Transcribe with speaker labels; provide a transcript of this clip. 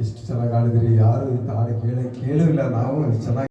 Speaker 1: ಎಷ್ಟು ಚೆನ್ನಾಗಿ ಆಡಿದಿರಿ ಯಾರು ಇಂಥ ಹಾಡು ಕೇಳೇ ಕೇಳೂ ನಾವು ಚೆನ್ನಾಗಿ